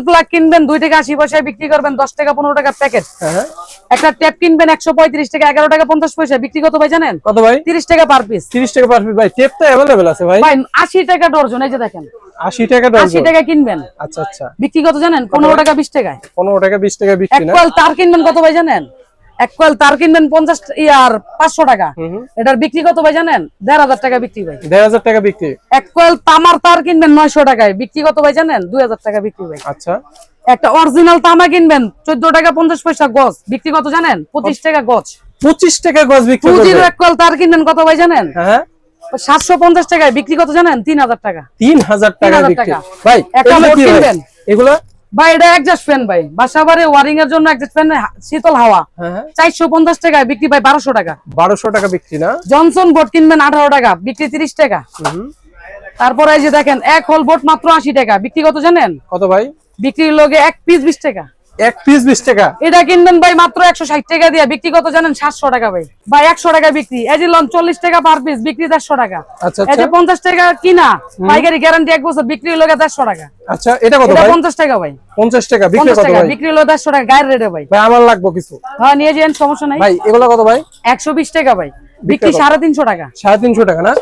Plug কিনবেন দুই থেকে আশি পয়সায় বিক্রি করবেন দশ টাকা পনেরো টাকা প্যাকেট হ্যাঁ একটা ট্যাপ কিনবেন একশো পঁয়ত্রিশ টাকা এগারো টাকা পঞ্চাশ পয়সা বিক্রি কত ভাই জানেন? কত ভাই? তিরিশ টাকা পার পিস তিরিশ টাকা পার পিস ভাই ট্যাপ তো অ্যাভেলেবেল আছে ভাই। ভাই আশি টাকা ডর্জন এই যে দেখেন। আশি টাকা আশি টাকা কিনবেন। আচ্ছা আচ্ছা। বিক্রি কত জানেন? পনেরো টাকা বিশ টাকায়। পনেরো টাকা বিশ টাকা বিক্রি তার কিনবেন কত ভাই জানেন? এক কয়েল তার কিনবেন পঞ্চাশ ইয়ার পাঁচশো টাকা। এটার বিক্রি কত ভাই জানেন? দেড় হাজার টাকা বিক্রি ভাই। দেড় হাজার টাকা বিক্রি। এক কয়েল তামার তার কিনবেন নয়শো টাকায়। বিক্রি কত ভাই জানেন? দুই হাজার টাকা বিক্রি ভাই। আচ্ছা। একটা অরিজিনাল তামা কিনবেন চোদ্দ টাকা পঞ্চাশ পয়সা গজ। বিক্রি কত জানেন? পঁচিশ টাকা গজ। পঁচিশ টাকা গজ বিক্রি এক কয়েল তার কিনবেন কত ভাই জানেন? হ্যাঁ সাতশো পঞ্চাশ টাকায়। বিক্রি কত জানেন? তিন হাজার টাকা। তিন হাজার টাকা 3000 বিক্রি। টাকা। ভাই একটা? কিনবেন। এগুলো ভাই এটা অ্যাডজাস্ট ফ্যান ভাই। বাসাবারে ওয়ারিং এর জন্য অ্যাডজাস্ট ফ্যান শীতল হাওয়া। হ্যাঁ হ্যাঁ। চারশো পঞ্চাশ টাকায় বিক্রি ভাই বারোশো টাকা। বারোশো টাকা বিক্রি না? জনসন বোর্ড কিনবেন আঠারো টাকা বিক্রি তিরিশ টাকা। হুম। তারপরে এই যে দেখেন এক হল বোট মাত্র আশি টাকা। বিক্রি কত জানেন? কত ভাই? বিক্রির লগে এক পিস বিশ টাকা। এক পিস বিশ টাকা। এটা কিনবেন ভাই মাত্র একশো ষাট টাকা দিয়ে। বিক্রি কত জানেন? সাতশো টাকা ভাই। ভাই একশো টাকা বিক্রি। এই যে লন চল্লিশ টাকা পার পিস বিক্রি দেড়শো টাকা। আচ্ছা এই যে আচ্ছা। পঞ্চাশ টাকা কিনা পাইকারি গ্যারান্টি এক বছর বিক্রি লগে দেড়শো টাকা। আচ্ছা এটা কত ভাই? পঞ্চাশ টাকা ভাই। পঞ্চাশ টাকা বিক্রি কত ভাই? বিক্রি হলো টাকা গায়ের রেটে ভাই। ভাই আমার লাগবো কিছু। হ্যাঁ নিয়ে যান সমস্যা নাই। ভাই এগুলো কত ভাই? একশো বিশ টাকা ভাই। বিক্রি বিক্রি কত? সাড়ে তিনশো টাকা। সাড়ে তিনশো টাকা না?